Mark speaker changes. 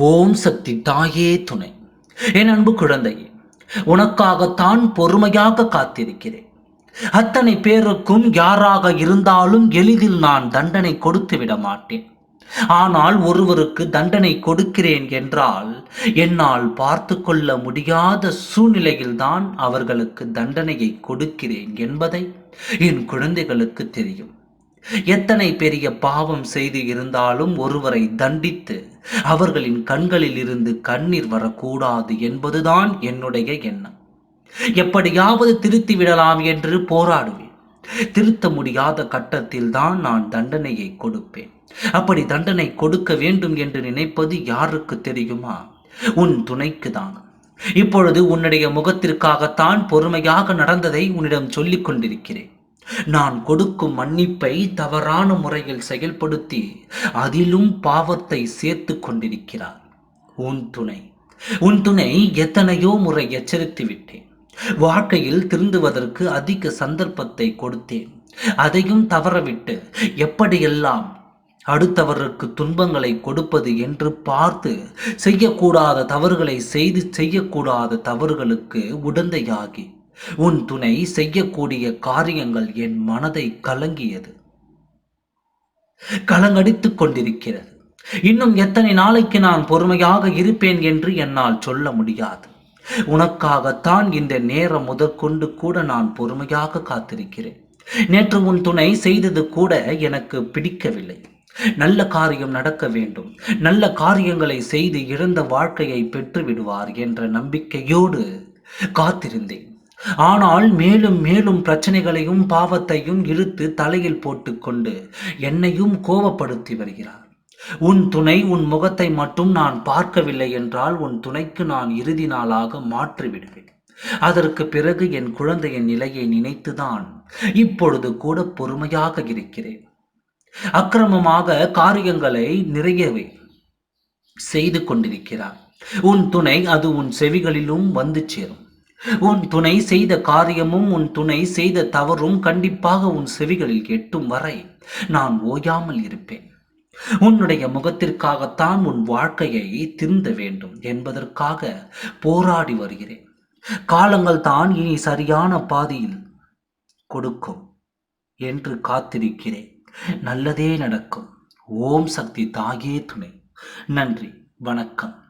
Speaker 1: ஓம் சக்தி தாயே துணை. என் அன்பு குழந்தையே உனக்காகத்தான் பொறுமையாக காத்திருக்கிறேன். அத்தனை பேருக்கும் யாராக இருந்தாலும் எளிதில் நான் தண்டனை கொடுத்து விட மாட்டேன். ஆனால் ஒருவருக்கு தண்டனை கொடுக்கிறேன் என்றால் என்னால் பார்த்து கொள்ள முடியாத சூழ்நிலையில்தான் அவர்களுக்கு தண்டனையை கொடுக்கிறேன் என்பதை என் குழந்தைகளுக்கு தெரியும். எத்தனை பெரிய பாவம் செய்து இருந்தாலும் ஒருவரை தண்டித்து அவர்களின் கண்களில் இருந்து கண்ணீர் வரக்கூடாது என்பதுதான் என்னுடைய எண்ணம். எப்படியாவது திருத்தி விடலாம் என்று போராடுவேன். திருத்த முடியாத கட்டத்தில் தான் நான் தண்டனையை கொடுப்பேன். அப்படி தண்டனை கொடுக்க வேண்டும் என்று நினைப்பது யாருக்கு தெரியுமா? உன் துணைக்கு தான். இப்பொழுது உன்னுடைய முகத்திற்காகத்தான் பொறுமையாக நடந்ததை உன்னிடம் சொல்லிக் கொண்டிருக்கிறேன். நான் கொடுக்கும் மன்னிப்பை தவறான முறையில் செயல்படுத்தி அதிலும் பாவத்தை சேர்த்து கொண்டிருக்கிறார். உன் துணை. உன் துணை எத்தனையோ முறை எச்சரித்து விட்டேன். வாழ்க்கையில் திருந்துவதற்கு அதிக சந்தர்ப்பத்தை கொடுத்தேன். அதையும் தவறவிட்டு எப்படியெல்லாம் அடுத்தவருக்கு துன்பங்களை கொடுப்பது என்று பார்த்து செய்யக்கூடாத தவறுகளை செய்து செய்யக்கூடாத தவறுகளுக்கு உடந்தையாகி உன் துணை செய்யக்கூடிய காரியங்கள் என் மனதை கலங்கியது. கலங்கடித்துக் கொண்டிருக்கிறது. இன்னும் எத்தனை நாளைக்கு நான் பொறுமையாக இருப்பேன் என்று என்னால் சொல்ல முடியாது. உனக்காகத்தான் இந்த நேரம் முதற்கொண்டு கூட நான் பொறுமையாக காத்திருக்கிறேன். நேற்று உன் துணை செய்தது கூட எனக்கு பிடிக்கவில்லை. நல்ல காரியம் நடக்க வேண்டும். நல்ல காரியங்களை செய்து இழந்த வாழ்க்கையை பெற்று விடுவார் என்ற நம்பிக்கையோடு காத்திருந்தேன். ஆனால் மேலும் மேலும் பிரச்சனைகளையும் பாவத்தையும் இழுத்து தலையில் போட்டுக்கொண்டு என்னையும் கோபப்படுத்தி வருகிறார். உன் துணை உன் முகத்தை மட்டும் நான் பார்க்கவில்லை என்றால் உன் துணைக்கு நான் இறுதி நாளாக மாற்றிவிடுவேன். அதற்கு பிறகு என் குழந்தையின் நிலையை நினைத்துதான் இப்பொழுது கூட பொறுமையாக இருக்கிறேன். அக்கிரமமாக காரியங்களை நிறையவே செய்து கொண்டிருக்கிறார். உன் துணை அது உன் செவிகளிலும் வந்து சேரும். உன் துணை செய்த காரியமும் உன் துணை செய்த தவறும் கண்டிப்பாக உன் செவிகளில் எட்டும் வரை நான் ஓயாமல் இருப்பேன். உன்னுடைய முகத்திற்காகத்தான் உன் வாழ்க்கையை திருந்த வேண்டும் என்பதற்காக போராடி வருகிறேன். காலங்கள் தான் இனி சரியான பாதையில் கொடுக்கும் என்று காத்திருக்கிறேன். நல்லதே நடக்கும். ஓம் சக்தி தாயே துணை. நன்றி. வணக்கம்.